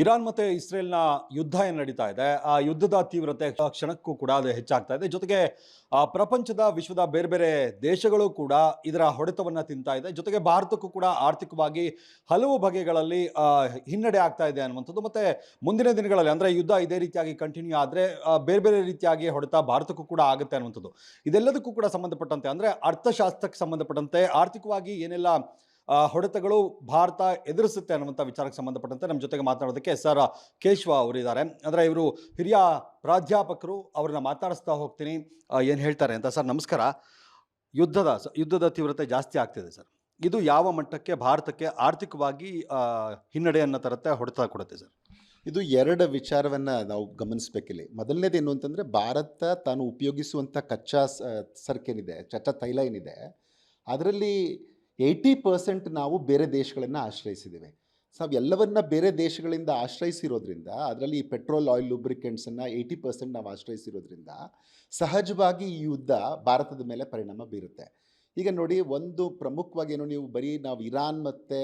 Iran ಮತ್ತೆ ಇಸ್ರೇಲ್ನ ಯುದ್ಧ ಏನು ನಡೀತಾ ಇದೆ? ಆ ಯುದ್ಧದ ತೀವ್ರತೆ ಕ್ಷಣಕ್ಕೂ ಕೂಡ ಅದು ಹೆಚ್ಚಾಗ್ತಾ ಇದೆ. ಜೊತೆಗೆ ಪ್ರಪಂಚದ ವಿಶ್ವದ ಬೇರೆ ಬೇರೆ ದೇಶಗಳು ಕೂಡ ಇದರ ಹೊಡೆತವನ್ನ ತಿಂತಾ ಇದೆ. ಜೊತೆಗೆ ಭಾರತಕ್ಕೂ ಕೂಡ ಆರ್ಥಿಕವಾಗಿ ಹಲವು ಬಗೆಗಳಲ್ಲಿ ಹಿನ್ನಡೆ ಆಗ್ತಾ ಇದೆ ಅನ್ನುವಂಥದ್ದು. ಮತ್ತೆ ಮುಂದಿನ ದಿನಗಳಲ್ಲಿ, ಅಂದ್ರೆ ಯುದ್ಧ ಇದೇ ರೀತಿಯಾಗಿ ಕಂಟಿನ್ಯೂ ಆದ್ರೆ ಬೇರೆ ಬೇರೆ ರೀತಿಯಾಗಿ ಹೊಡೆತ ಭಾರತಕ್ಕೂ ಕೂಡ ಆಗುತ್ತೆ ಅನ್ನುವಂಥದ್ದು. ಇದೆಲ್ಲದಕ್ಕೂ ಕೂಡ ಸಂಬಂಧಪಟ್ಟಂತೆ, ಅಂದ್ರೆ ಅರ್ಥಶಾಸ್ತ್ರಕ್ಕೆ ಸಂಬಂಧಪಟ್ಟಂತೆ ಆರ್ಥಿಕವಾಗಿ ಏನೆಲ್ಲ ಹೊಡೆತಗಳು ಭಾರತ ಎದುರಿಸುತ್ತೆ ಅನ್ನುವಂಥ ವಿಚಾರಕ್ಕೆ ಸಂಬಂಧಪಟ್ಟಂತೆ ನಮ್ಮ ಜೊತೆಗೆ ಮಾತನಾಡೋದಕ್ಕೆ ಸರ್ ಕೇಶವ ಅವರಿದ್ದಾರೆ. ಅಂದರೆ ಇವರು ಹಿರಿಯ ಪ್ರಾಧ್ಯಾಪಕರು, ಅವ್ರನ್ನ ಮಾತಾಡಿಸ್ತಾ ಹೋಗ್ತೀನಿ. ಏನು ಹೇಳ್ತಾರೆ ಅಂತ ಸರ್, ನಮಸ್ಕಾರ. ಯುದ್ಧದ ಯುದ್ಧದ ತೀವ್ರತೆ ಜಾಸ್ತಿ ಆಗ್ತಿದೆ ಸರ್. ಇದು ಯಾವ ಮಟ್ಟಕ್ಕೆ, ಭಾರತಕ್ಕೆ ಆರ್ಥಿಕವಾಗಿ ಹಿನ್ನಡೆಯನ್ನ ತರುತ್ತೆ, ಹೊಡೆತ ಕೊಡುತ್ತೆ ಸರ್? ಇದು ಎರಡು ವಿಚಾರವನ್ನು ನಾವು ಗಮನಿಸಬೇಕಿಲ್ಲಿ. ಮೊದಲನೇದು ಏನು ಅಂತಂದರೆ, ಭಾರತ ತಾನು ಉಪಯೋಗಿಸುವಂಥ ಕಚ್ಚಾ ಸರಕೇನಿದೆ, ಕಚ್ಚಾ ತೈಲ ಏನಿದೆ, ಅದರಲ್ಲಿ ಏಯ್ಟಿ ಪರ್ಸೆಂಟ್ ನಾವು ಬೇರೆ ದೇಶಗಳನ್ನು ಆಶ್ರಯಿಸಿದ್ದೇವೆ. ನಾವು ಎಲ್ಲವನ್ನ ಬೇರೆ ದೇಶಗಳಿಂದ ಆಶ್ರಯಿಸಿರೋದ್ರಿಂದ, ಅದರಲ್ಲಿ ಈ ಪೆಟ್ರೋಲ್ ಆಯಿಲ್ ಲೂಬ್ರಿಕೆಂಟ್ಸನ್ನು ಏಯ್ಟಿ ಪರ್ಸೆಂಟ್ ನಾವು ಆಶ್ರಯಿಸಿರೋದ್ರಿಂದ ಸಹಜವಾಗಿ ಈ ಯುದ್ಧ ಭಾರತದ ಮೇಲೆ ಪರಿಣಾಮ ಬೀರುತ್ತೆ. ಈಗ ನೋಡಿ, ಒಂದು ಪ್ರಮುಖವಾಗಿ ಏನು ನೀವು ಬರೀ ನಾವು ಇರಾನ್ ಮತ್ತು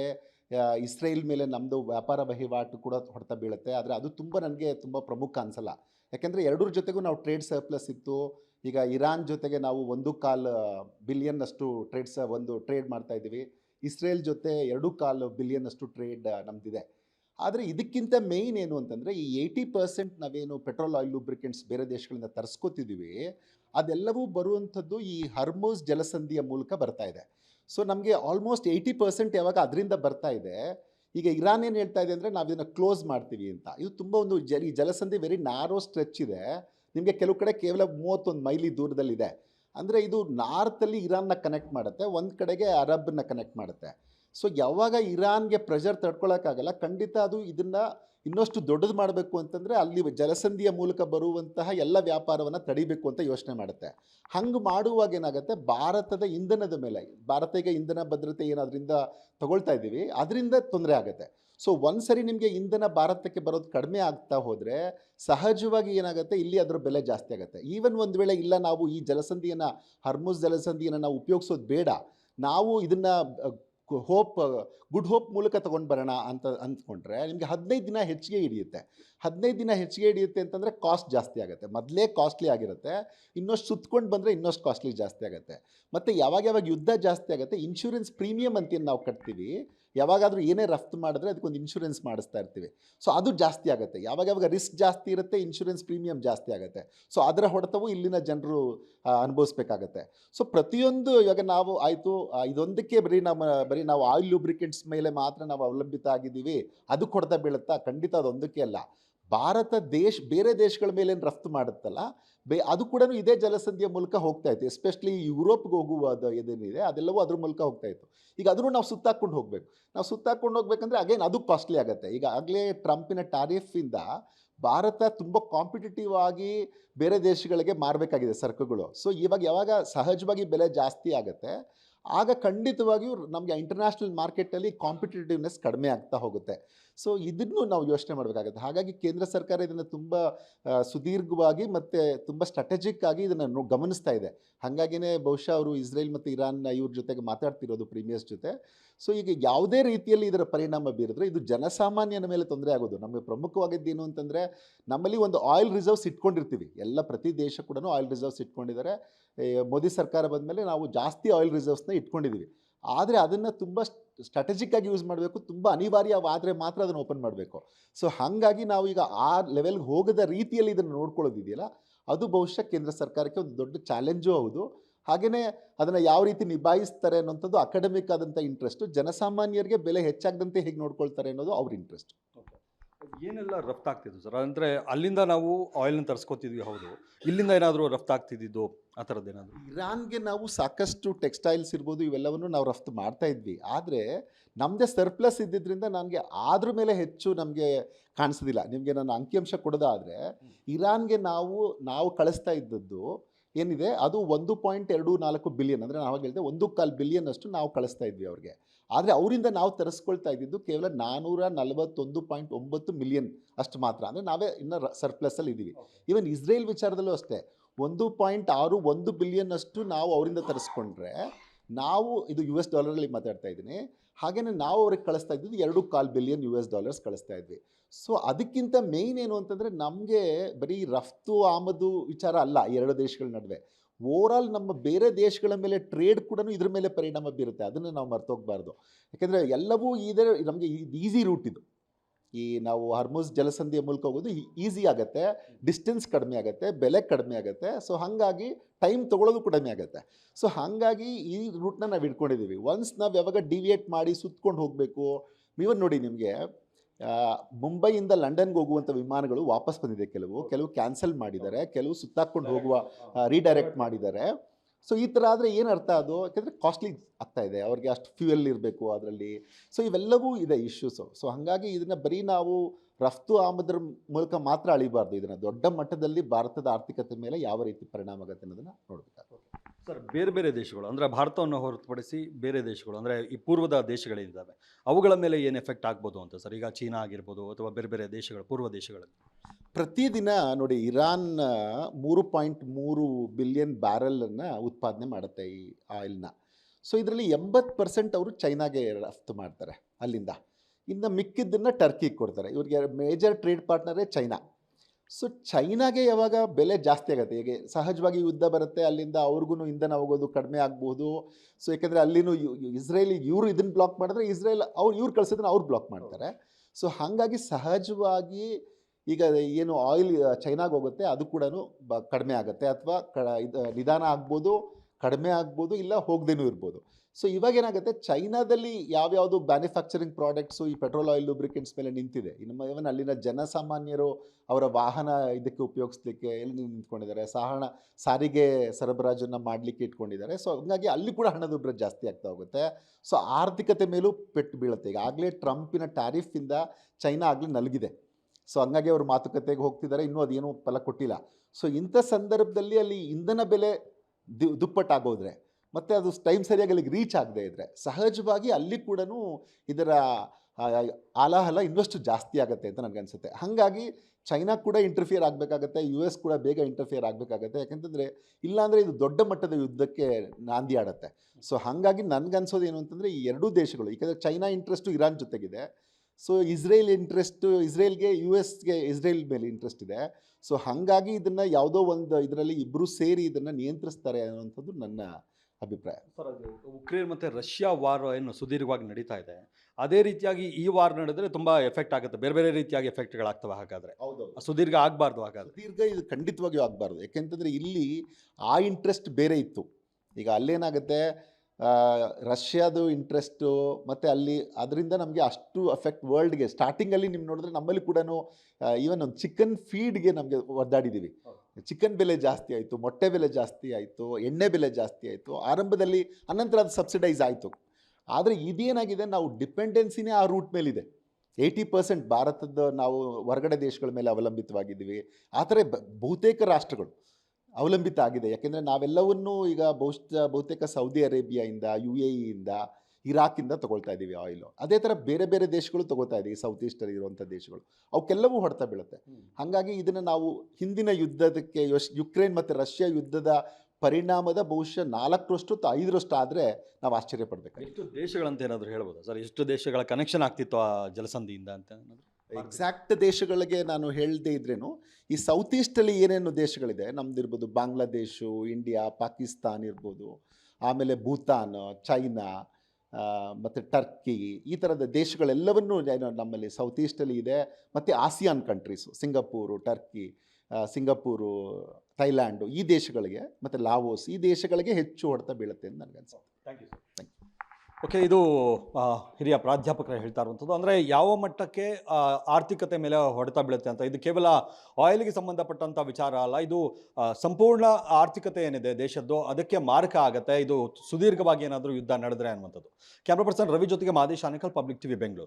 ಇಸ್ರೇಲ್ ಮೇಲೆ ನಮ್ಮದು ವ್ಯಾಪಾರ ವಹಿವಾಟು ಕೂಡ ಹೊಡೆತ ಬೀಳುತ್ತೆ. ಆದರೆ ಅದು ತುಂಬ ನನಗೆ ತುಂಬ ಪ್ರಮುಖ ಅನಿಸಲ್ಲ. ಯಾಕೆಂದರೆ ಎರಡರ ಜೊತೆಗೂ ನಾವು ಟ್ರೇಡ್ ಸರ್ಪ್ಲಸ್ ಇತ್ತು. ಈಗ ಇರಾನ್ ಜೊತೆಗೆ ನಾವು ಒಂದು ಕಾಲು ಬಿಲಿಯನ್ ಅಷ್ಟು ಟ್ರೇಡ್ಸ್ ಒಂದು ಟ್ರೇಡ್ ಮಾಡ್ತಾ ಇದ್ದೀವಿ. ಇಸ್ರೇಲ್ ಜೊತೆ ಎರಡು ಕಾಲು ಬಿಲಿಯನ್ ಅಷ್ಟು ಟ್ರೇಡ್ ನಮ್ಮದಿದೆ ಆದರೆ ಇದಕ್ಕಿಂತ ಮೇಯ್ನ್ ಏನು ಅಂತಂದರೆ ಈ ಏಯ್ಟಿ ಪರ್ಸೆಂಟ್ ನಾವೇನು ಪೆಟ್ರೋಲ್ ಆಯಿಲ್ ಲೂಬ್ರಿಕೆಂಟ್ಸ್ ಬೇರೆ ದೇಶಗಳಿಂದ ತರಿಸ್ಕೋತಿದ್ದೀವಿ ಅದೆಲ್ಲವೂ ಬರುವಂಥದ್ದು ಈ ಹರ್ಮೋಸ್ ಜಲಸಂಧಿಯ ಮೂಲಕ ಬರ್ತಾ ಇದೆ. ಸೊ ನಮಗೆ ಆಲ್ಮೋಸ್ಟ್ ಏಯ್ಟಿ ಪರ್ಸೆಂಟ್ ಯಾವಾಗ ಅದರಿಂದ ಬರ್ತಾ ಇದೆ. ಈಗ ಇರಾನ್ ಏನು ಹೇಳ್ತಾ ಇದೆ ಅಂದರೆ ನಾವು ಇದನ್ನು ಕ್ಲೋಸ್ ಮಾಡ್ತೀವಿ ಅಂತ. ಇದು ತುಂಬ ಒಂದು ಜ, ಈ ಜಲಸಂಧಿ ವೆರಿ ನ್ಯಾರೋ ಸ್ಟ್ರೆಚ್ ಇದೆ. ನಿಮಗೆ ಕೆಲವು ಕಡೆ ಕೇವಲ ಮೂವತ್ತೊಂದು ಮೈಲಿ ದೂರದಲ್ಲಿದೆ. ಅಂದರೆ ಇದು ನಾರ್ತಲ್ಲಿ ಇರಾನ್ನ ಕನೆಕ್ಟ್ ಮಾಡುತ್ತೆ, ಒಂದು ಕಡೆಗೆ ಅರಬ್ನ ಕನೆಕ್ಟ್ ಮಾಡುತ್ತೆ. ಸೊ ಯಾವಾಗ ಇರಾನ್ಗೆ ಪ್ರೆಷರ್ ತಡ್ಕೊಳ್ಳೋಕ್ಕಾಗಲ್ಲ ಖಂಡಿತ ಅದು ಇದನ್ನು ಇನ್ನಷ್ಟು ದೊಡ್ಡದು ಮಾಡಬೇಕು ಅಂತಂದರೆ ಅಲ್ಲಿ ಜಲಸಂಧಿಯ ಮೂಲಕ ಬರುವಂತಹ ಎಲ್ಲ ವ್ಯಾಪಾರವನ್ನು ತಡಿಬೇಕು ಅಂತ ಯೋಚನೆ ಮಾಡುತ್ತೆ. ಹಂಗೆ ಮಾಡುವಾಗ ಏನಾಗುತ್ತೆ, ಭಾರತದ ಇಂಧನದ ಮೇಲೆ ಭಾರತ ಈಗ ಇಂಧನ ಭದ್ರತೆ ಏನಾದ್ರಿಂದ ತಗೊಳ್ತಾ ಇದ್ದೀವಿ, ಅದರಿಂದ ತೊಂದರೆ ಆಗುತ್ತೆ. ಸೊ ಒಂದು ಸರಿ ನಿಮಗೆ ಇಂಧನ ಭಾರತಕ್ಕೆ ಬರೋದು ಕಡಿಮೆ ಆಗ್ತಾ ಹೋದರೆ, ಸಹಜವಾಗಿ ಏನಾಗುತ್ತೆ? ಇಲ್ಲಿ ಅದರ ಬೆಲೆ ಜಾಸ್ತಿ ಆಗುತ್ತೆ. ಈವನ್ ಒಂದು ವೇಳೆ ಇಲ್ಲ ನಾವು ಈ ಜಲಸಂಧಿಯನ್ನು, ಹರ್ಮುಸ್ ಜಲಸಂಧಿಯನ್ನು ನಾವು ಉಪಯೋಗಿಸೋದು ಬೇಡ. ನಾವು ಇದನ್ನು ಹೋಪ್ ಗುಡ್ ಹೋಪ್ ಮೂಲಕ ತೊಗೊಂಡು ಬರೋಣ ಅಂತ ಅಂದ್ಕೊಂಡ್ರೆ ನಿಮಗೆ ಹದಿನೈದು ದಿನ ಹೆಚ್ಚಿಗೆ ಹಿಡಿಯುತ್ತೆ. ಹದಿನೈದು ದಿನ ಹೆಚ್ಚಿಗೆ ಹಿಡಿಯುತ್ತೆ ಅಂತಂದರೆ ಕಾಸ್ಟ್ ಜಾಸ್ತಿ ಆಗುತ್ತೆ. ಮೊದಲೇ ಕಾಸ್ಟ್ಲಿ ಆಗಿರುತ್ತೆ. ಇನ್ನಷ್ಟು ಸುತ್ಕೊಂಡು ಬಂದರೆ ಇನ್ನಷ್ಟು ಕಾಸ್ಟ್ಲಿ ಜಾಸ್ತಿ ಆಗುತ್ತೆ. ಮತ್ತು ಯಾವಾಗ ಯಾವಾಗ ಯುದ್ಧ ಜಾಸ್ತಿ ಆಗುತ್ತೆ ಇನ್ಶೂರೆನ್ಸ್ ಪ್ರೀಮಿಯಮ್ ಅಂತೇನು ನಾವು ಕಟ್ತೀವಿ ಯಾವಾಗಾದರೂ ಏನೇ ರಫ್ತು ಮಾಡಿದ್ರೆ ಅದಕ್ಕೊಂದು ಇನ್ಶೂರೆನ್ಸ್ ಮಾಡಿಸ್ತಾ ಇರ್ತೀವಿ. ಸೊ ಅದು ಜಾಸ್ತಿ ಆಗುತ್ತೆ. ಯಾವಾಗ ಯಾವಾಗ ರಿಸ್ಕ್ ಜಾಸ್ತಿ ಇರುತ್ತೆ ಇನ್ಶೂರೆನ್ಸ್ ಪ್ರೀಮಿಯಮ್ ಜಾಸ್ತಿ ಆಗುತ್ತೆ. ಸೊ ಅದರ ಹೊಡೆತವು ಇಲ್ಲಿನ ಜನರು ಅನುಭವಿಸ್ಬೇಕಾಗತ್ತೆ. ಸೊ ಪ್ರತಿಯೊಂದು ಇವಾಗ ನಾವು ಆಯಿತು ಇದೊಂದಕ್ಕೆ ಬರೀ ನಮ್ಮ, ಬರೀ ನಾವು ಆಯಿಲ್ ಲೂಬ್ರಿಕೆಂಟ್ಸ್ ಮೇಲೆ ಮಾತ್ರ ನಾವು ಅವಲಂಬಿತ ಆಗಿದ್ದೀವಿ. ಅದು ಕೊಡ್ತಾ ಬೀಳುತ್ತಾ? ಖಂಡಿತ ಅದೊಂದಕ್ಕೆ ಅಲ್ಲ. ಭಾರತ ದೇಶ, ಬೇರೆ ದೇಶಗಳ ಮೇಲೇನು ರಫ್ತು ಮಾಡುತ್ತಲ್ಲ, ಬೇ, ಅದು ಕೂಡ ಇದೇ ಜಲಸಂಧಿಯ ಮೂಲಕ ಹೋಗ್ತಾ ಇತ್ತು. ಎಸ್ಪೆಷಲಿ ಯುರೋಪ್ಗೆ ಹೋಗುವ ಏನೇನಿದೆ, ಅದೆಲ್ಲವೂ ಅದ್ರ ಮೂಲಕ ಹೋಗ್ತಾ ಇತ್ತು. ಈಗ ಅದನ್ನು ನಾವು ಸುತ್ತಾಕೊಂಡು ಹೋಗಬೇಕು. ನಾವು ಸುತ್ತಾಕೊಂಡು ಹೋಗ್ಬೇಕಂದ್ರೆ ಅಗೇನ್ ಅದು ಕಾಸ್ಟ್ಲಿ ಆಗುತ್ತೆ. ಈಗ ಆಗಲೇ ಟ್ರಂಪಿನ ಟಾರಿಫಿಂದ ಭಾರತ ತುಂಬ ಕಾಂಪಿಟೇಟಿವ್ ಆಗಿ ಬೇರೆ ದೇಶಗಳಿಗೆ ಮಾರಬೇಕಾಗಿದೆ ಸರಕುಗಳು. ಸೊ ಇವಾಗ ಯಾವಾಗ ಸಹಜವಾಗಿ ಬೆಲೆ ಜಾಸ್ತಿ ಆಗುತ್ತೆ, ಆಗ ಖಂಡಿತವಾಗಿಯೂ ನಮಗೆ ಇಂಟರ್ನ್ಯಾಷನಲ್ ಮಾರ್ಕೆಟಲ್ಲಿ ಕಾಂಪಿಟೇಟಿವ್ನೆಸ್ ಕಡಿಮೆ ಆಗ್ತಾ ಹೋಗುತ್ತೆ. ಸೊ ಇದನ್ನು ನಾವು ಯೋಚನೆ ಮಾಡಬೇಕಾಗುತ್ತೆ. ಹಾಗಾಗಿ ಕೇಂದ್ರ ಸರ್ಕಾರ ಇದನ್ನು ತುಂಬ ಸುದೀರ್ಘವಾಗಿ ಮತ್ತು ತುಂಬ ಸ್ಟ್ರಾಟಜಿಕ್ ಆಗಿ ಇದನ್ನು ಗಮನಿಸ್ತಾ ಇದೆ. ಹಾಗಾಗಿನೇ ಬಹುಶಃ ಅವರು ಇಸ್ರೇಲ್ ಮತ್ತು ಇರಾನ್ ಇವ್ರ ಜೊತೆಗೆ ಮಾತಾಡ್ತಿರೋದು ಪ್ರೀಮಿಯರ್ಸ್ ಜೊತೆ. ಸೊ, ಈಗ ಯಾವುದೇ ರೀತಿಯಲ್ಲಿ ಇದರ ಪರಿಣಾಮ ಬೀರಿದ್ರೆ ಇದು ಜನಸಾಮಾನ್ಯನ ಮೇಲೆ ತೊಂದರೆ ಆಗೋದು. ನಮಗೆ ಪ್ರಮುಖವಾಗಿದ್ದು ಏನು ಅಂತಂದರೆ, ನಮ್ಮಲ್ಲಿ ಒಂದು ಆಯಿಲ್ ರಿಸರ್ವ್ಸ್ ಇಟ್ಕೊಂಡಿರ್ತೀವಿ. ಎಲ್ಲ ಪ್ರತಿ ದೇಶ ಕೂಡ ಆಯಿಲ್ ರಿಸರ್ವ್ಸ್ ಇಟ್ಕೊಂಡಿದ್ದಾರೆ. ಮೋದಿ ಸರ್ಕಾರ ಬಂದಮೇಲೆ ನಾವು ಜಾಸ್ತಿ ಆಯಿಲ್ ರಿಸರ್ವ್ಸ್ನ ಇಟ್ಕೊಂಡಿದ್ದೀವಿ. ಆದರೆ ಅದನ್ನು ತುಂಬ ಸ್ಟ್ರಾಟಜಿಕ್ ಆಗಿ ಯೂಸ್ ಮಾಡಬೇಕು, ತುಂಬ ಅನಿವಾರ್ಯವಾದರೆ ಮಾತ್ರ ಅದನ್ನು ಓಪನ್ ಮಾಡಬೇಕು. ಸೊ ಹಾಗಾಗಿ ನಾವು ಈಗ ಆ ಲೆವೆಲ್ಗೆ ಹೋಗದ ರೀತಿಯಲ್ಲಿ ಇದನ್ನು ನೋಡ್ಕೊಳ್ಳೋದಿದೆಯಲ್ಲ, ಅದು ಬಹುಶಃ ಕೇಂದ್ರ ಸರ್ಕಾರಕ್ಕೆ ಒಂದು ದೊಡ್ಡ ಚಾಲೆಂಜು ಹೌದು. ಹಾಗೆಯೇ ಅದನ್ನು ಯಾವ ರೀತಿ ನಿಭಾಯಿಸ್ತಾರೆ ಅನ್ನೋಂಥದ್ದು ಅಕಾಡೆಮಿಕ್ ಆದಂಥ ಇಂಟ್ರೆಸ್ಟು ಜನಸಾಮಾನ್ಯರಿಗೆ ಬೆಲೆ ಹೆಚ್ಚಾಗದಂತೆ ಹೇಗೆ ನೋಡ್ಕೊಳ್ತಾರೆ ಅನ್ನೋದು ಅವ್ರ ಇಂಟ್ರೆಸ್ಟ್ ಏನೆಲ್ಲ ರಫ್ತಾಗ್ತಿದ್ದು ಸರ್? ಅಂದರೆ ಅಲ್ಲಿಂದ ನಾವು ಆಯಿಲ್ನ ತರಿಸ್ಕೊತಿದ್ವಿ ಹೌದು. ಇಲ್ಲಿಂದ ಏನಾದರೂ ರಫ್ತಾಗ್ತಿದ್ದು ಆ ಥರದ್ದು ಏನಾದರೂ? ಇರಾನ್ಗೆ ನಾವು ಸಾಕಷ್ಟು ಟೆಕ್ಸ್ಟೈಲ್ಸ್ ಇರ್ಬೋದು ಇವೆಲ್ಲವನ್ನು ನಾವು ರಫ್ತು ಮಾಡ್ತಾ ಇದ್ವಿ. ಆದರೆ ನಮ್ಮದೇ ಸರ್ಪ್ಲಸ್ ಇದ್ದಿದ್ದರಿಂದ ನನಗೆ ಅದ್ರ ಮೇಲೆ ಹೆಚ್ಚು ನಮಗೆ ಕಾಣಿಸೋದಿಲ್ಲ. ನಿಮಗೆ ನಾನು ಅಂಕಿಅಂಶ ಕೊಡೋದಾದರೆ ಇರಾನ್ಗೆ ನಾವು ನಾವು ಕಳಿಸ್ತಾ ಇದ್ದದ್ದು ಏನಿದೆ? ಅದು ಒಂದು ಪಾಯಿಂಟ್ ಎರಡು ನಾಲ್ಕು ಬಿಲಿಯನ್. ಅಂದರೆ ನಾವು ಹೇಳಿದೆ ಒಂದು ಕಾಲು ಬಿಲಿಯನ್ ಅಷ್ಟು ನಾವು ಕಳಿಸ್ತಾ ಇದ್ವಿ ಅವ್ರಿಗೆ. ಆದರೆ ಅವರಿಂದ ನಾವು ತರಿಸ್ಕೊಳ್ತಾ ಇದ್ದಿದ್ದು ಕೇವಲ ನಾನ್ನೂರ ನಲವತ್ತೊಂದು ಪಾಯಿಂಟ್ ಒಂಬತ್ತು ಮಿಲಿಯನ್ ಅಷ್ಟು ಮಾತ್ರ. ಅಂದರೆ ನಾವೇ ಇನ್ನು ಸರ್ಪ್ಲಸ್ಸಲ್ಲಿ ಇದ್ದೀವಿ. ಈವನ್ ಇಸ್ರೇಲ್ ವಿಚಾರದಲ್ಲೂ ಅಷ್ಟೇ. ಒಂದು ಪಾಯಿಂಟ್ ಆರು ಒಂದು ಬಿಲಿಯನ್ ಅಷ್ಟು ನಾವು ಅವರಿಂದ ತರಿಸ್ಕೊಂಡ್ರೆ ನಾವು ಇದು ಯು ಎಸ್ ಡಾಲರಲ್ಲಿ ಮಾತಾಡ್ತಾ ಇದ್ದೀನಿ. ಹಾಗೆಯೇ ನಾವು ಅವ್ರಿಗೆ ಕಳಿಸ್ತಾ ಇದ್ದಿದ್ದು ಎರಡು ಕಾಲು ಬಿಲಿಯನ್ ಯು ಎಸ್ ಡಾಲರ್ಸ್ ಕಳಿಸ್ತಾ ಇದ್ವಿ. ಸೊ ಅದಕ್ಕಿಂತ ಮೇಯ್ನ್ ಏನು ಅಂತಂದರೆ ನಮಗೆ ಬರೀ ರಫ್ತು, ಆಮದು ವಿಚಾರ ಅಲ್ಲ ಎರಡು ದೇಶಗಳ ನಡುವೆ. ಓವರಾಲ್ ನಮ್ಮ ಬೇರೆ ದೇಶಗಳ ಮೇಲೆ ಟ್ರೇಡ್ ಕೂಡ ಇದ್ರ ಮೇಲೆ ಪರಿಣಾಮ ಬೀರುತ್ತೆ. ಅದನ್ನು ನಾವು ಮರ್ತೋಗ್ಬಾರ್ದು. ಯಾಕೆಂದರೆ ಎಲ್ಲವೂ ಇದೇ, ನಮಗೆ ಈಸಿ ರೂಟ್ ಇದು. ಈ ನಾವು ಹರ್ಮುಸ್ ಜಲಸಂಧಿಯ ಮೂಲಕ ಹೋಗೋದು ಈಸಿ ಆಗುತ್ತೆ. ಡಿಸ್ಟೆನ್ಸ್ ಕಡಿಮೆ ಆಗುತ್ತೆ. ಬೆಲೆ ಕಡಿಮೆ ಆಗುತ್ತೆ. ಸೊ ಹಾಗಾಗಿ ಟೈಮ್ ತೊಗೊಳೋದು ಕಡಿಮೆ ಆಗುತ್ತೆ. ಸೊ ಹಾಗಾಗಿ ಈ ರೂಟ್ನ ನಾವು ಇಟ್ಕೊಂಡಿದ್ದೀವಿ ಒನ್ಸ್ ನಾವು ಯಾವಾಗ ಡಿವಿಯೇಟ್ ಮಾಡಿ ಸುತ್ಕೊಂಡು ಹೋಗಬೇಕು ಇವನ್ ನೋಡಿ ನಿಮಗೆ ಮುಂಬೈಯಿಂದ ಲಂಡನ್ಗೆ ಹೋಗುವಂಥ ವಿಮಾನಗಳು ವಾಪಸ್ ಬಂದಿದೆ ಕೆಲವು. ಕೆಲವು ಕ್ಯಾನ್ಸಲ್ ಮಾಡಿದ್ದಾರೆ. ಕೆಲವು ಸುತ್ತಾಕೊಂಡು ಹೋಗುವ ರೀಡೈರೆಕ್ಟ್ ಮಾಡಿದ್ದಾರೆ. ಸೊ ಈ ಥರ ಆದರೆ ಏನು ಅರ್ಥ ಅದು? ಯಾಕೆಂದರೆ ಕಾಸ್ಟ್ಲಿ ಆಗ್ತಾ ಇದೆ. ಅವ್ರಿಗೆ ಅಷ್ಟು ಫ್ಯೂಯಲ್ ಇರಬೇಕು ಅದರಲ್ಲಿ. ಸೊ ಇವೆಲ್ಲವೂ ಇದೆ ಇಶ್ಯೂಸು ಸೊ ಹಾಗಾಗಿ ಇದನ್ನು ಬರೀ ನಾವು ರಫ್ತು ಆಮದ್ರ ಮೂಲಕ ಮಾತ್ರ ಅಳಿಬಾರ್ದು. ಇದನ್ನು ದೊಡ್ಡ ಮಟ್ಟದಲ್ಲಿ ಭಾರತದ ಆರ್ಥಿಕತೆ ಮೇಲೆ ಯಾವ ರೀತಿ ಪರಿಣಾಮ ಆಗುತ್ತೆ ಅನ್ನೋದನ್ನು ನೋಡಬೇಕಾಗುತ್ತೆ. ಸರ್ ಬೇರೆ ಬೇರೆ ದೇಶಗಳು, ಅಂದರೆ ಭಾರತವನ್ನು ಹೊರತುಪಡಿಸಿ ಬೇರೆ ದೇಶಗಳು, ಅಂದರೆ ಈ ಪೂರ್ವದ ದೇಶಗಳೇನಿದ್ದಾವೆ ಅವುಗಳ ಮೇಲೆ ಏನು ಎಫೆಕ್ಟ್ ಆಗ್ಬೋದು ಅಂತ ಸರ್? ಈಗ ಚೀನಾ ಆಗಿರ್ಬೋದು ಅಥವಾ ಬೇರೆ ಬೇರೆ ದೇಶಗಳು, ಪೂರ್ವ ದೇಶಗಳಲ್ಲಿ. ಪ್ರತಿದಿನ ನೋಡಿ ಇರಾನ್ ಮೂರು ಪಾಯಿಂಟ್ ಮೂರು ಬಿಲಿಯನ್ ಬ್ಯಾರಲನ್ನು ಉತ್ಪಾದನೆ ಮಾಡುತ್ತೆ ಈ ಆಯಿಲ್ನ. ಸೊ, ಇದರಲ್ಲಿ ಎಂಬತ್ತು ಪರ್ಸೆಂಟ್ ಅವರು ಚೈನಾಗೆ ರಫ್ತು ಮಾಡ್ತಾರೆ ಅಲ್ಲಿಂದ. ಇನ್ನು ಮಿಕ್ಕಿದ್ದನ್ನು ಟರ್ಕಿಗೆ ಕೊಡ್ತಾರೆ. ಇವ್ರಿಗೆ ಮೇಜರ್ ಟ್ರೇಡ್ ಪಾರ್ಟ್ನರೇ ಚೈನಾ. ಸೊ ಚೈನಾಗೆ ಯಾವಾಗ ಬೆಲೆ ಜಾಸ್ತಿ ಆಗುತ್ತೆ ಹೇಗೆ ಸಹಜವಾಗಿ ಯುದ್ಧ ಬರುತ್ತೆ ಅಲ್ಲಿಂದ ಅವ್ರಿಗೂ ಇಂಧನ ಹೋಗೋದು ಕಡಿಮೆ ಆಗ್ಬೋದು. ಸೊ ಏಕೆಂದರೆ ಅಲ್ಲಿನೂ ಇಸ್ರೇಲಿಗೆ ಇವರು ಇದನ್ನು ಬ್ಲಾಕ್ ಮಾಡಿದ್ರೆ ಇಸ್ರೇಲ್ ಅವ್ರು ಇವ್ರು ಕಳಿಸಿದ್ರೆ ಅವ್ರು ಬ್ಲಾಕ್ ಮಾಡ್ತಾರೆ. ಸೊ ಹಾಗಾಗಿ ಸಹಜವಾಗಿ ಈಗ ಏನು ಆಯಿಲ್ ಚೈನಾಗೆ ಹೋಗುತ್ತೆ ಅದು ಕೂಡ ಬ ಕಡಿಮೆ ಆಗುತ್ತೆ. ಅಥವಾ ಕ ಇದು ನಿಧಾನ ಆಗ್ಬೋದು ಕಡಿಮೆ ಆಗ್ಬೋದು ಇಲ್ಲ ಹೋಗದೇನೂ ಇರ್ಬೋದು. ಸೊ ಇವಾಗ ಏನಾಗುತ್ತೆ? ಚೈನಾದಲ್ಲಿ ಯಾವ್ಯಾವುದು ಮ್ಯಾನುಫ್ಯಾಕ್ಚರಿಂಗ್ ಪ್ರಾಡಕ್ಟ್ಸು ಈ ಪೆಟ್ರೋಲ್ ಆಯಿಲ್ ಲೂಬ್ರಿಕೆಂಟ್ಸ್ ಮೇಲೆ ನಿಂತಿದೆ. ಇನ್ನು ಇವನ್ ಅಲ್ಲಿನ ಜನಸಾಮಾನ್ಯರು ಅವರ ವಾಹನ ಇದಕ್ಕೆ ಉಪಯೋಗಿಸ್ಲಿಕ್ಕೆ ಎಲ್ಲಿ ನಿಂತ್ಕೊಂಡಿದ್ದಾರೆ? ಸಹಣ, ಸಾರಿಗೆ ಸರಬರಾಜನ್ನು ಮಾಡಲಿಕ್ಕೆ ಇಟ್ಕೊಂಡಿದ್ದಾರೆ. ಸೊ ಹಂಗಾಗಿ ಅಲ್ಲಿ ಕೂಡ ಹಣದುಬ್ಬರ ಜಾಸ್ತಿ ಆಗ್ತಾ ಹೋಗುತ್ತೆ. ಸೊ ಆರ್ಥಿಕತೆ ಮೇಲೂ ಪೆಟ್ಟು ಬೀಳುತ್ತೆ. ಈಗ ಆಗಲೇ ಟ್ರಂಪಿನ ಟ್ಯಾರಿಫಿಂದ ಚೈನಾ ಆಗಲೇ ನಲಗಿದೆ. ಸೊ ಹಂಗಾಗಿ ಅವರು ಮಾತುಕತೆಗೆ ಹೋಗ್ತಿದ್ದಾರೆ. ಇನ್ನೂ ಅದೇನೂ ಫಲ ಕೊಟ್ಟಿಲ್ಲ. ಸೊ ಇಂಥ ಸಂದರ್ಭದಲ್ಲಿ ಅಲ್ಲಿ ಇಂಧನ ಬೆಲೆ ದುಪ್ಪಟ್ಟಾಗೋದ್ರೆ ಮತ್ತು ಅದು ಟೈಮ್ ಸರಿಯಾಗಿ ಅಲ್ಲಿಗೆ ರೀಚ್ ಆಗದೆ ಇದ್ದರೆ ಸಹಜವಾಗಿ ಅಲ್ಲಿ ಕೂಡ ಇದರ ಆಲಾಹಲ ಇನ್ನಷ್ಟು ಜಾಸ್ತಿ ಆಗುತ್ತೆ ಅಂತ ನನಗನ್ಸುತ್ತೆ ಹಾಗಾಗಿ ಚೈನಾ ಕೂಡ ಇಂಟರ್ಫಿಯರ್ ಆಗಬೇಕಾಗತ್ತೆ ಯು ಎಸ್ ಕೂಡ ಬೇಗ ಇಂಟರ್ಫಿಯರ್ ಆಗಬೇಕಾಗತ್ತೆ. ಯಾಕೆಂತಂದರೆ ಇಲ್ಲಾಂದರೆ ಇದು ದೊಡ್ಡ ಮಟ್ಟದ ಯುದ್ಧಕ್ಕೆ ನಾಂದಿ ಆಡುತ್ತೆ. ಸೊ ಹಾಗಾಗಿ ನನಗನ್ಸೋದು ಏನು ಅಂತಂದರೆ ಈ ಎರಡೂ ದೇಶಗಳು ಯಾಕೆಂದರೆ ಚೈನಾ ಇಂಟ್ರೆಸ್ಟು ಇರಾನ್ ಜೊತೆಗಿದೆ. ಸೊ ಇಸ್ರೇಲ್ ಇಂಟ್ರೆಸ್ಟು ಇಸ್ರೇಲ್ಗೆ ಯು ಎಸ್ಗೆ ಇಸ್ರೇಲ್ ಮೇಲೆ ಇಂಟ್ರೆಸ್ಟ್ ಇದೆ. ಸೊ ಹಾಗಾಗಿ ಇದನ್ನು ಯಾವುದೋ ಒಂದು ಇದರಲ್ಲಿ ಇಬ್ಬರು ಸೇರಿ ಇದನ್ನು ನಿಯಂತ್ರಿಸ್ತಾರೆ ಅನ್ನುವಂಥದ್ದು ನನ್ನ ಅಭಿಪ್ರಾಯ? ಸರ್ ಅದು ಉಕ್ರೇನ್ ಮತ್ತು ರಷ್ಯಾ ವಾರ್ ಏನು ಸುದೀರ್ಘವಾಗಿ ನಡೀತಾ ಇದೆ. ಅದೇ ರೀತಿಯಾಗಿ ಈ ವಾರ್ ನಡೆದ್ರೆ ತುಂಬ ಎಫೆಕ್ಟ್ ಆಗುತ್ತೆ. ಬೇರೆ ಬೇರೆ ರೀತಿಯಾಗಿ ಎಫೆಕ್ಟ್ಗಳಾಗ್ತವೆ ಹಾಗಾದರೆ. ಹೌದು ಸುದೀರ್ಘ ಆಗಬಾರ್ದು ಹಾಗಾದರೆ. ದೀರ್ಘ ಇದು ಖಂಡಿತವಾಗಿಯೂ ಆಗಬಾರ್ದು. ಯಾಕೆಂತಂದರೆ ಇಲ್ಲಿ ಆ ಇಂಟ್ರೆಸ್ಟ್ ಬೇರೆ ಇತ್ತು. ಈಗ ಅಲ್ಲೇನಾಗುತ್ತೆ? ರಷ್ಯಾದು ಇಂಟ್ರೆಸ್ಟು ಮತ್ತು ಅಲ್ಲಿ ಅದರಿಂದ ನಮಗೆ ಅಷ್ಟು ಅಫೆಕ್ಟ್ ವರ್ಲ್ಡ್ಗೆ ಸ್ಟಾರ್ಟಿಂಗಲ್ಲಿ ನೀವು ನೋಡಿದ್ರೆ ನಮ್ಮಲ್ಲಿ ಕೂಡ ಈವನ್ ಒಂದು ಚಿಕನ್ ಫೀಡ್ಗೆ ನಮಗೆ ಒದ್ದಾಡಿದ್ದೀವಿ ಚಿಕನ್ ಬೆಲೆ ಜಾಸ್ತಿ ಆಯಿತು, ಮೊಟ್ಟೆ ಬೆಲೆ ಜಾಸ್ತಿ ಆಯಿತು, ಎಣ್ಣೆ ಬೆಲೆ ಜಾಸ್ತಿ ಆಯಿತು, ಆರಂಭದಲ್ಲಿ ಅನಂತರ ಅದು ಸಬ್ಸಿಡೈಸ್ ಆಯಿತು. ಆದರೆ ಇದೇನಾಗಿದೆ, ನಾವು ಡಿಪೆಂಡೆನ್ಸಿನೇ ಆ ರೂಟ್ ಮೇಲಿದೆ. ಏಯ್ಟಿ ಪರ್ಸೆಂಟ್ ಭಾರತದ ನಾವು ಹೊರಗಡೆ ದೇಶಗಳ ಮೇಲೆ ಅವಲಂಬಿತವಾಗಿದ್ದೀವಿ. ಆ ಥರ ಬಹುತೇಕ ರಾಷ್ಟ್ರಗಳು. ಅವಲಂಬಿತ ಆಗಿದೆ. ಯಾಕೆಂದರೆ ನಾವೆಲ್ಲವನ್ನೂ ಈಗ ಬಹುಶಃ ಬಹುತೇಕ ಸೌದಿ ಅರೇಬಿಯಾಯಿಂದ ಯು ಎ ಇಯಿಂದ ಇರಾಕಿಂದ ತಗೊಳ್ತಾ ಇದ್ದೀವಿ ಆಯಿಲು ಅದೇ ಥರ ಬೇರೆ ಬೇರೆ ದೇಶಗಳು ತಗೋತಾ ಇದ್ದೀವಿ ಸೌತ್ ಈಸ್ಟಲ್ಲಿ ಇರುವಂಥ ದೇಶಗಳು. ಅವಕ್ಕೆಲ್ಲವೂ ಹೊಡೆತ ಬೀಳುತ್ತೆ. ಹಾಗಾಗಿ ಇದನ್ನು ನಾವು ಹಿಂದಿನ ಯುದ್ಧದಕ್ಕೆ ಯೋಶ್ ಯುಕ್ರೇನ್ ಮತ್ತು ರಷ್ಯಾ ಯುದ್ಧದ ಪರಿಣಾಮದ ಬಹುಶಃ ನಾಲ್ಕರಷ್ಟು ಐದರಷ್ಟು ಆದರೆ ನಾವು ಆಶ್ಚರ್ಯ ಪಡಬೇಕು ಎಷ್ಟು ದೇಶಗಳಂತ ಏನಾದರೂ ಹೇಳ್ಬೋದಾ ಸರ್? ಎಷ್ಟು ದೇಶಗಳ ಕನೆಕ್ಷನ್ ಆಗ್ತಿತ್ತು ಆ ಜಲಸಂಧಿಯಿಂದ ಅಂತ? ಎಕ್ಸಾಕ್ಟ್ ದೇಶಗಳಿಗೆ ನಾನು ಹೇಳದೇ ಇದ್ರೇನು ಈ ಸೌತ್ ಈಸ್ಟಲ್ಲಿ ಏನೇನು ದೇಶಗಳಿದೆ? ನಮ್ದಿರ್ಬೋದು ಬಾಂಗ್ಲಾದೇಶು ಇಂಡಿಯಾ ಪಾಕಿಸ್ತಾನ್ ಇರ್ಬೋದು. ಆಮೇಲೆ ಭೂತಾನ್ ಚೈನಾ ಮತ್ತು ಟರ್ಕಿ ಈ ಥರದ ದೇಶಗಳೆಲ್ಲವನ್ನೂ ನಮ್ಮಲ್ಲಿ ಸೌತ್ ಈಸ್ಟಲ್ಲಿ ಇದೆ. ಮತ್ತು ASEAN countries Singapore Turkey Singapore Thailand ಈ ದೇಶಗಳಿಗೆ ಮತ್ತು ಲಾವೋಸ್ ಈ ದೇಶಗಳಿಗೆ ಹೆಚ್ಚು ಹೊಡೆತ ಬೀಳುತ್ತೆ ಅಂತ ನನಗನ್ಸುತ್ತೆ. ಓಕೆ ಇದು ಹಿರಿಯ ಪ್ರಾಧ್ಯಾಪಕರು ಹೇಳ್ತಾ ಇರುವಂಥದ್ದು. ಅಂದರೆ ಯಾವ ಮಟ್ಟಕ್ಕೆ ಆರ್ಥಿಕತೆ ಮೇಲೆ ಹೊಡೆತ ಬೀಳುತ್ತೆ ಅಂತ. ಇದು ಕೇವಲ ಆಯಿಲ್ಗೆ ಸಂಬಂಧಪಟ್ಟಂಥ ವಿಚಾರ ಅಲ್ಲ. ಇದು ಸಂಪೂರ್ಣ ಆರ್ಥಿಕತೆ ಏನಿದೆ ದೇಶದ್ದು, ಅದಕ್ಕೆ ಮಾರಕ ಆಗುತ್ತೆ. ಇದು ಸುದೀರ್ಘವಾಗಿ ಏನಾದರೂ ಯುದ್ಧ ನಡೆದ್ರೆ ಅನ್ನುವಂಥದ್ದು. ಕ್ಯಾಮ್ರಾ ಪರ್ಸನ್ ರವಿ ಜೊತೆಗೆ ಮಾದೇಶ್ ಅನಿಕಲ್ ಪಬ್ಲಿಕ್ ಟಿವಿ ಬೆಂಗಳೂರು